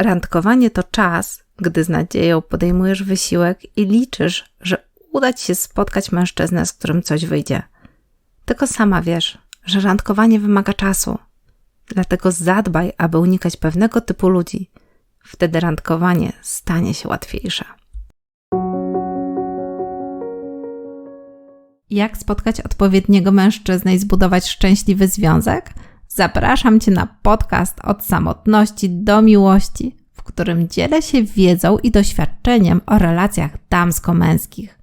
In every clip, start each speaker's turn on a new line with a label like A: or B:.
A: Randkowanie to czas, gdy z nadzieją podejmujesz wysiłek i liczysz, że uda ci się spotkać mężczyznę, z którym coś wyjdzie. Tylko sama wiesz, że randkowanie wymaga czasu. Dlatego zadbaj, aby unikać pewnego typu ludzi. Wtedy randkowanie stanie się łatwiejsze. Jak spotkać odpowiedniego mężczyznę i zbudować szczęśliwy związek? Zapraszam Cię na podcast od samotności do miłości, w którym dzielę się wiedzą i doświadczeniem o relacjach damsko-męskich.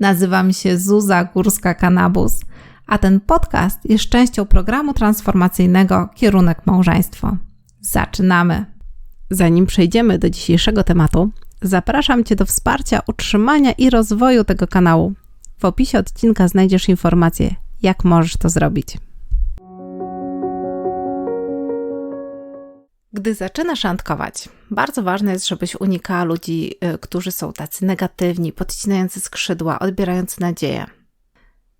A: Nazywam się Zuza Górska-Kanabus, a ten podcast jest częścią programu transformacyjnego Kierunek Małżeństwo. Zaczynamy! Zanim przejdziemy do dzisiejszego tematu, zapraszam Cię do wsparcia utrzymania i rozwoju tego kanału. W opisie odcinka znajdziesz informacje, jak możesz to zrobić. Gdy zaczynasz randkować, bardzo ważne jest, żebyś unikała ludzi, y, którzy są tacy negatywni, podcinający skrzydła, odbierający nadzieję.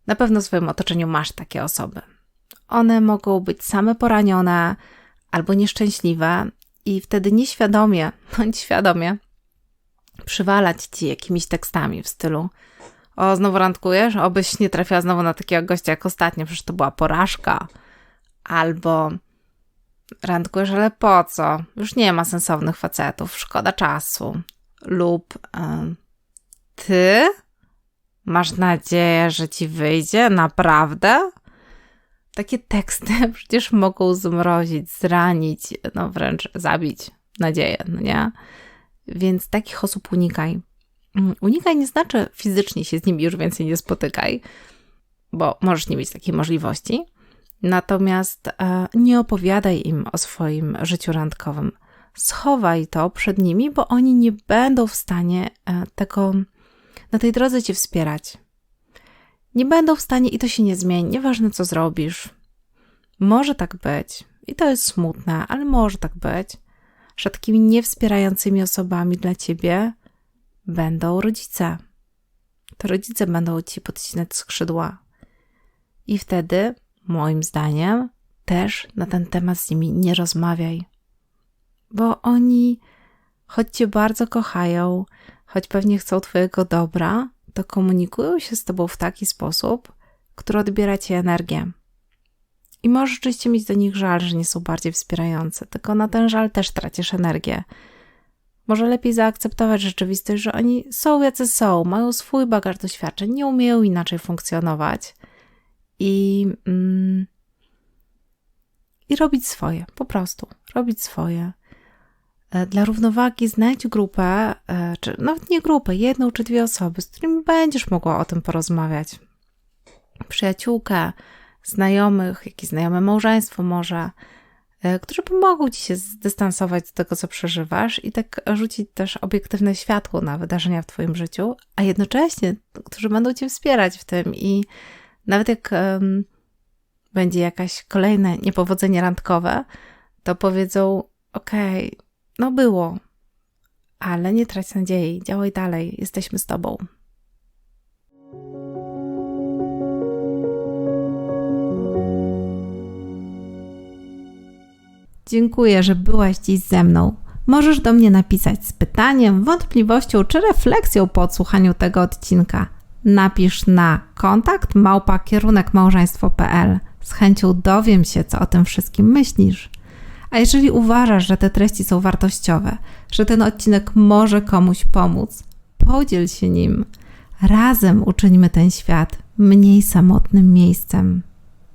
A: Na pewno w swoim otoczeniu masz takie osoby. One mogą być same poranione albo nieszczęśliwe i wtedy nieświadomie bądź świadomie przywalać ci jakimiś tekstami w stylu o, znowu randkujesz? Obyś nie trafiła znowu na takiego gościa jak ostatnio, przecież to była porażka. Albo randkujesz, ale po co? Już nie ma sensownych facetów, szkoda czasu. Lub ty masz nadzieję, że ci wyjdzie? Naprawdę? Takie teksty przecież mogą zmrozić, zranić, no wręcz zabić nadzieję, no nie? Więc takich osób unikaj. Mm, unikaj nie znaczy fizycznie się z nimi już więcej nie spotykaj, bo możesz nie mieć takiej możliwości. Natomiast e, nie opowiadaj im o swoim życiu randkowym. Schowaj to przed nimi, bo oni nie będą w stanie e, tego na tej drodze cię wspierać. Nie będą w stanie i to się nie zmieni, nieważne co zrobisz. Może tak być, i to jest smutne, ale może tak być, że takimi niewspierającymi osobami dla ciebie będą rodzice. To rodzice będą ci podcinać skrzydła. I wtedy, moim zdaniem, też na ten temat z nimi nie rozmawiaj. Bo oni, choć cię bardzo kochają, choć pewnie chcą twojego dobra, to komunikują się z tobą w taki sposób, który odbiera ci energię. I możesz oczywiście mieć do nich żal, że nie są bardziej wspierające, tylko na ten żal też tracisz energię. Może lepiej zaakceptować rzeczywistość, że oni są jacy są, mają swój bagaż doświadczeń, nie umieją inaczej funkcjonować i, mm, i robić swoje, po prostu robić swoje. E, dla równowagi znajdź grupę, e, czy nawet nie grupę, jedną czy dwie osoby, z którymi będziesz mogła o tym porozmawiać. Przyjaciółkę, znajomych, jakieś znajome małżeństwo może, E, którzy pomogą ci się zdystansować do tego, co przeżywasz i tak rzucić też obiektywne światło na wydarzenia w Twoim życiu, a jednocześnie, którzy będą Cię wspierać w tym i nawet jak um, będzie jakaś kolejne niepowodzenie randkowe, to powiedzą: Okej, okay, no było, ale nie trać nadziei, działaj dalej, jesteśmy z Tobą. Dziękuję, że byłaś dziś ze mną. Możesz do mnie napisać z pytaniem, wątpliwością czy refleksją po odsłuchaniu tego odcinka. Napisz na kontakt małpa kierunek małżeństwo.pl. Z chęcią dowiem się, co o tym wszystkim myślisz. A jeżeli uważasz, że te treści są wartościowe, że ten odcinek może komuś pomóc, podziel się nim. Razem uczyńmy ten świat mniej samotnym miejscem.